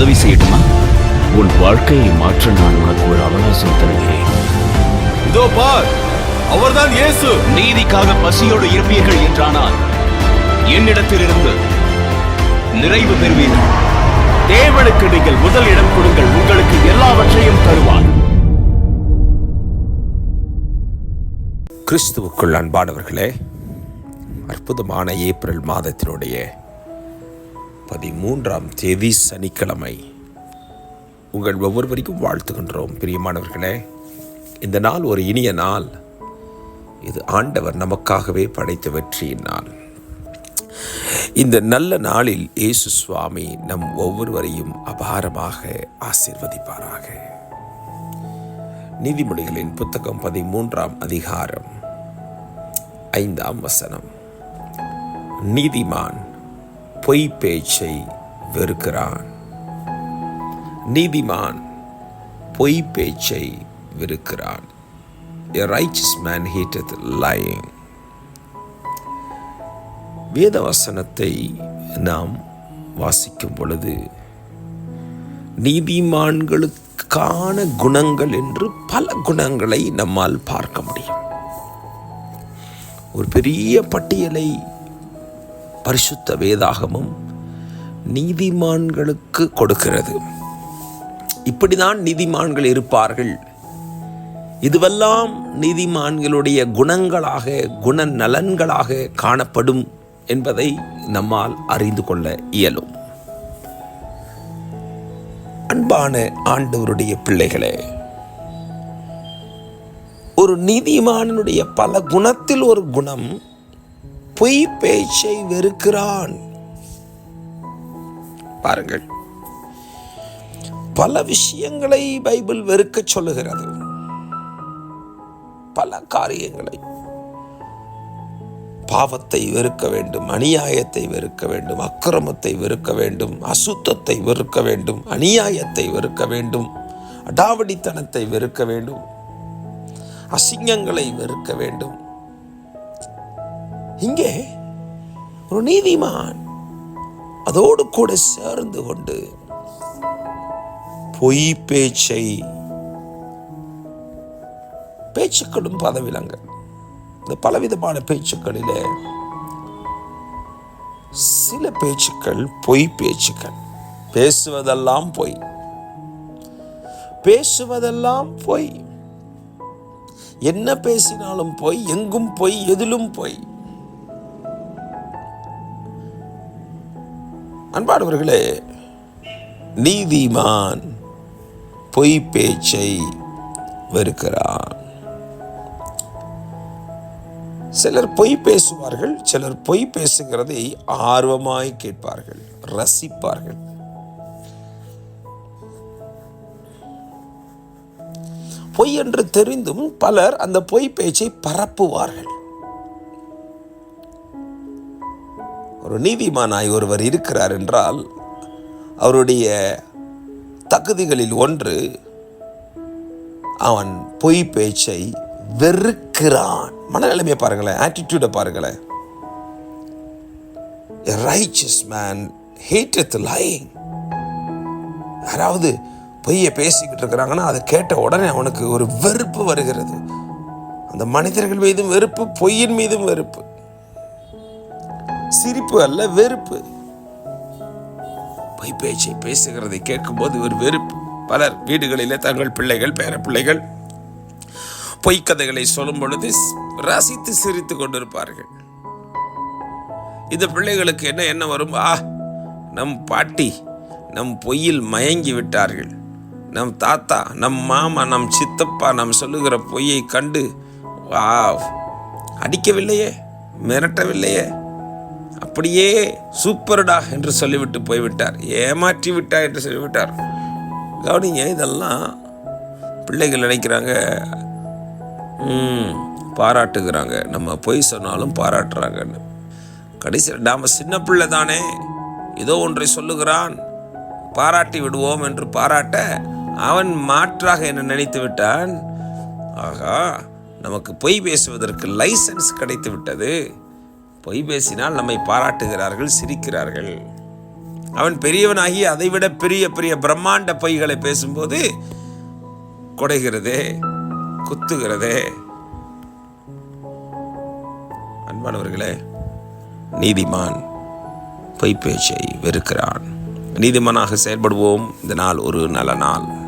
செய்யட்டுமா? உன் வாழ்க்கையை மாற்ற நான் உனக்கு ஒரு அவகாசம் தருகிறேன். இதோ பார் அவர்தான் இயேசு. நீதிக்காக பசியோடு இருப்பீர்கள் என்றானால் என்னிடத்திலிருந்து நிறைவு பெறுவீர்கள். தேவனுக்கு நீங்கள் முதல் இடம் கொடுங்கள் உங்களுக்கு எல்லாவற்றையும் தருவார். கிறிஸ்துவுக்குள் அன்பானவர்களே அற்புதமான ஏப்ரல் மாதத்தினுடைய பதிமூன்றாம் தேதி சனிக்கிழமை. உங்கள் ஒவ்வொருவரைக்கும் வாழ்த்துகின்றோம் பிரியமானவர்களே. இந்த நாள் ஒரு இனிய நாள். இது ஆண்டவர் நமக்காகவே படைத்த வெற்றியின் நாள். இந்த நல்ல நாளில் இயேசு சுவாமி நம் ஒவ்வொருவரையும் அபாரமாக ஆசிர்வதிப்பாராக. நீதிமொழிகளின் புத்தகம் பதிமூன்றாம் அதிகாரம் ஐந்தாம் வசனம். நீதிமான் பொய் பேச்சை வெறுக்கிறான். நீதிமான் பொய் பேச்சை வெறுக்கிறான். A righteous man hateth lying. வேத வசனத்தை நாம் வாசிக்கும் பொழுது நீதிமான்களுக்கான குணங்கள் என்று பல குணங்களை நம்மால் பார்க்க முடியும். ஒரு பெரிய பட்டியலை பரிசுத்த வேதாகமும் நீதிமான்களுக்கு கொடுக்கிறது. இப்படிதான் நீதிமான்கள் இருப்பார்கள். இதுவெல்லாம் நீதிமான்களுடைய குணங்களாக குண நலன்களாக காணப்படும் என்பதை நம்மால் அறிந்து கொள்ள இயலும். அன்பான ஆண்டவருடைய பிள்ளைகளே ஒரு நீதிமானனுடைய பல குணத்தில் ஒரு குணம் பொய் பேச்சை வெறுக்கிறான். பாருங்கள். பல விஷயங்களை பைபிள் வெறுக்க சொல்லுகிறது. பல காரியங்களை. பாவத்தை வெறுக்க வேண்டும் அநியாயத்தை வெறுக்க வேண்டும் அக்கிரமத்தை வெறுக்க வேண்டும் அசுத்தத்தை வெறுக்க வேண்டும் அநியாயத்தை வெறுக்க வேண்டும் அடாவடித்தனத்தை வெறுக்க வேண்டும் அசிங்கங்களை வெறுக்க வேண்டும். இங்கே ஒரு நீதிமான் அதோடு கூட சேர்ந்து கொண்டு பொய் பேச்சை பேச்சுக்களும் பதவிலங்க இந்த பலவிதமான பேச்சுக்களிலே சில பேச்சுக்கள் பொய் பேச்சுக்கள் பேசுவதெல்லாம் பொய் பேசுவதெல்லாம் பொய். என்ன பேசினாலும் பொய் எங்கும் பொய் எதிலும் பொய். அன்பானவர்களே நீதிமான் பொய் பேச்சை வெறுக்கிறான். சிலர் பொய் பேசுவார்கள் சிலர் பொய் பேசுகிறதை ஆர்வமாய் கேட்பார்கள் ரசிப்பார்கள். பொய் என்று தெரிந்தும் பலர் அந்த பொய் பேச்சை பரப்புவார்கள். ஒரு நீதிமானாய் ஒருவர் இருக்கிறார் என்றால் அவருடைய தகுதிகளில் ஒன்று அவன் பொய் பேச்சை வெறுக்கிறான். மனநிலைமையை பாருங்களேன் ஆட்டிடியூடை பாருங்களேன். ரைச்சஸ் மேன் man லைங் யாராவது பொய்யை பேசிக்கிட்டு இருக்கிறாங்கன்னா அதை கேட்ட உடனே அவனுக்கு ஒரு வெறுப்பு வருகிறது. அந்த மனிதர்கள் மீதும் வெறுப்பு பொய்யின் மீதும் வெறுப்பு. சிரிப்பு அல்ல வெறுப்பு. பொய் பேச்சை பேசுகிறதை கேட்கும்போது ஒரு வெறுப்பு. பலர் வீடுகளிலே தங்கள் பிள்ளைகள் பேர பிள்ளைகள் பொய்க்கதைகளை சொல்லும் பொழுது ரசித்து சிரித்து கொண்டிருப்பார்கள். இந்த பிள்ளைகளுக்கு என்ன என்ன வரும்? ஆ நம் பாட்டி நம் பொய்யில் மயங்கி விட்டார்கள். நம் தாத்தா நம் மாமா நம் சித்தப்பா நம் சொல்லுகிற பொய்யை கண்டு வா அடிக்கவில்லையே மிரட்டவில்லையே அப்படியே சூப்பர்டா என்று சொல்லிவிட்டு போய்விட்டார். ஏமாற்றி விட்டார் என்று சொல்லிவிட்டார். கவனிங்க இதெல்லாம் பிள்ளைகள் நினைக்கிறாங்க. ம், பாராட்டுகிறாங்க. நம்ம பொய் சொன்னாலும் பாராட்டுறாங்கன்னு. கடைசியில் நாம் சின்ன பிள்ளை தானே. ஏதோ ஒன்றை சொல்லுகிறான். பாராட்டி விடுவோம் என்று பாராட்ட அவன் மாற்றாக என்ன நினைத்து விட்டான். ஆகா நமக்கு பொய் பேசுவதற்கு லைசன்ஸ் கிடைத்து விட்டது. பொய் பேசினால் நம்மை பாராட்டுகிறார்கள் சிரிக்கிறார்கள். அவன் பெரியவனாகி அதைவிட பெரிய பெரிய பிரம்மாண்ட பொய்களை பேசும்போது கொடைகிறதே குத்துகிறதே. அன்பானவர்களே நீதிமான் பொய் பேச்சை வெறுக்கிறான். நீதிமானாக செயல்படுவோம். இந்த நாள் ஒரு நல்ல நாள்.